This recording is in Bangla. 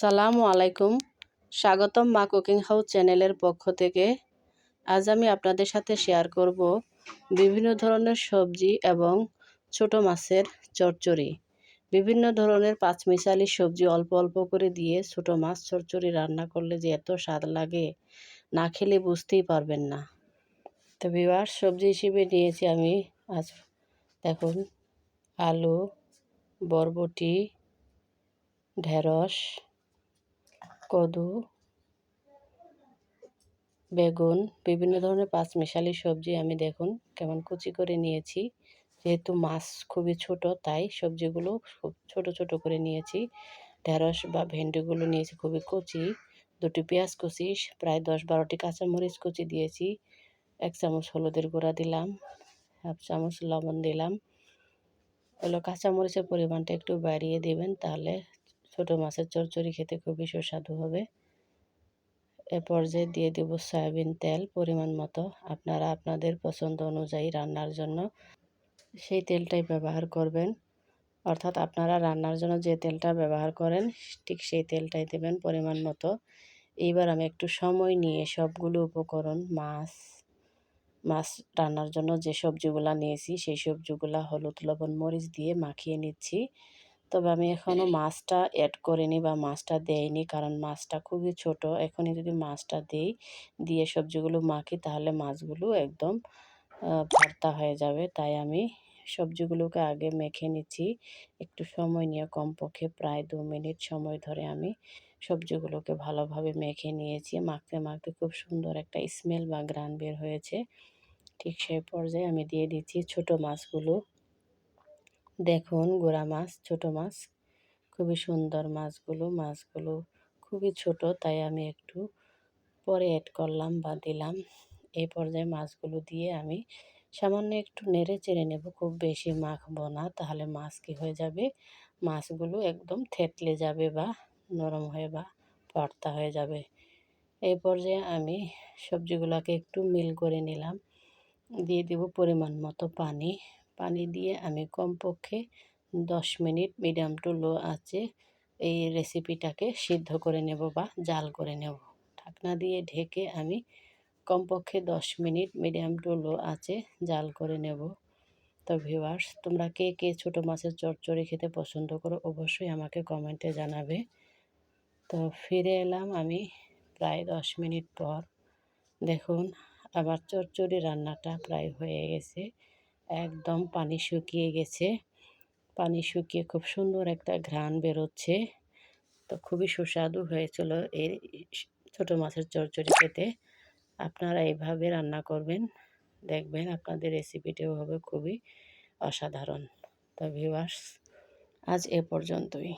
আসসালামু আলাইকুম। স্বাগতম মা কুকিং হাউস চ্যানেলের পক্ষ থেকে। আজ আমি আপনাদের সাথে শেয়ার করব বিভিন্ন ধরনের সবজি এবং ছোট মাছের চচ্চড়ি। বিভিন্ন ধরনের পাঁচমিশালি সবজি অল্প অল্প করে দিয়ে ছোট মাছ চচ্চড়ি রান্না করলে যে এত স্বাদ লাগে, না খেলে বুঝতেই পারবেন না। তো বিবার সবজি হিসেবে নিয়েছি আমি আজ দেখুন, আলু, বরবটি, ঢেঁড়স কদু, বেগুন, বিভিন্ন ধরনের পাঁচমিশালি সবজি আমি দেখুন কেমন কুচি করে নিয়েছি। যেহেতু মাছ খুবই ছোট, তাই সবজিগুলো খুব ছোট ছোট করে নিয়েছি। ঢেঁড়স বা ভেন্ডিগুলো নিয়েছি খুবই কুচি। দুটি পেঁয়াজ কুচি, প্রায় দশ বারোটি কাঁচামরিচ কুচি দিয়েছি। এক চামচ হলুদের গুঁড়া দিলাম, হাফ চামচ লবণ দিলাম। হলো কাঁচামরিচের পরিমাণটা একটু বাড়িয়ে দেবেন, তাহলে ছোট মাছের চচ্চড়ি খেতে খুবই সুস্বাদু হবে। এ পর্যায়ে দিয়ে দেব সয়াবিন তেল পরিমাণ মতো। আপনারা আপনাদের পছন্দ অনুযায়ী রান্নার জন্য সেই তেলটাই ব্যবহার করবেন। অর্থাৎ আপনারা রান্নার জন্য যে তেলটা ব্যবহার করেন, ঠিক সেই তেলটাই দেবেন পরিমাণ মতো। এইবার আমি একটু সময় নিয়ে সবগুলো উপকরণ, মাছ মাছ রান্নার জন্য যে সবজিগুলা নিয়েছি, সেই সবজিগুলা হলুদ, লবণ, মরিচ দিয়ে মাখিয়ে নিচ্ছি। তবে আমি এখনও মাছটা অ্যাড করিনি বা মাছটা দেইনি কারণ মাছটা খুবই ছোট। এখনই যদি মাছটা দিই, দিয়ে সবজিগুলো মাখি তাহলে মাছগুলো একদম ভর্তা হয়ে যাবে। তাই আমি সবজিগুলোকে আগে মেখে নিচ্ছি। একটু সময় নিয়ে কমপক্ষে প্রায় দু মিনিট সময় ধরে আমি সবজিগুলোকে ভালোভাবে মেখে নিয়েছি। মাখতে মাখতে খুব সুন্দর একটা স্মেল বা গ্রান বের হয়েছে। ঠিক সেই পর্যায়ে আমি দিয়ে দিচ্ছি ছোট মাছগুলো। দেখুন, গোড়া মাছ, ছোট মাছ, খুবই সুন্দর মাছগুলো। মাছগুলো খুবই ছোট, তাই আমি একটু পরে অ্যাড করলাম বা দিলাম। এই পর্যায়ে মাছগুলো দিয়ে আমি সামান্য একটু নেড়ে চেড়ে নেব। খুব বেশি মাখবো না, তাহলে মাছ কী হয়ে যাবে? মাছগুলো একদম থেতলে যাবে বা নরম হয়ে বা ভর্তা হয়ে যাবে। এই পর্যায়ে আমি সবজিগুলোকে একটু মিল করে নিলাম। দিয়ে দেব পরিমাণ মতো পানি। পানি দিয়ে আমি কমপক্ষে দশ মিনিট মিডিয়াম টু লো আছে এই রেসিপিটাকে সিদ্ধ করে নেব বা জাল করে নেব। ঢাকনা দিয়ে ঢেকে আমি কমপক্ষে দশ মিনিট মিডিয়াম টু লো আছে জাল করে নেব। তো ভিউয়ার্স তোমরা কে কে ছোটো মাছের চচ্চড়ি খেতে পছন্দ করো অবশ্যই আমাকে কমেন্টে জানাবে। তো ফিরে এলাম আমি প্রায় দশ মিনিট পর। দেখুন আবার চচ্চড়ি রান্নাটা প্রায় হয়ে গেছে। একদম পানি শুকিয়ে গেছে। পানি শুকিয়ে খুব সুন্দর একটা ঘ্রাণ বেরোচ্ছে। তো খুবই সুস্বাদু হয়েছিল এই ছোটো মাছের চরচরি খেতে। আপনারা এইভাবে রান্না করবেন, দেখবেন আপনাদের রেসিপিটিও হবে খুবই অসাধারণ। তো ভিউয়ার্স, আজ এ পর্যন্তই।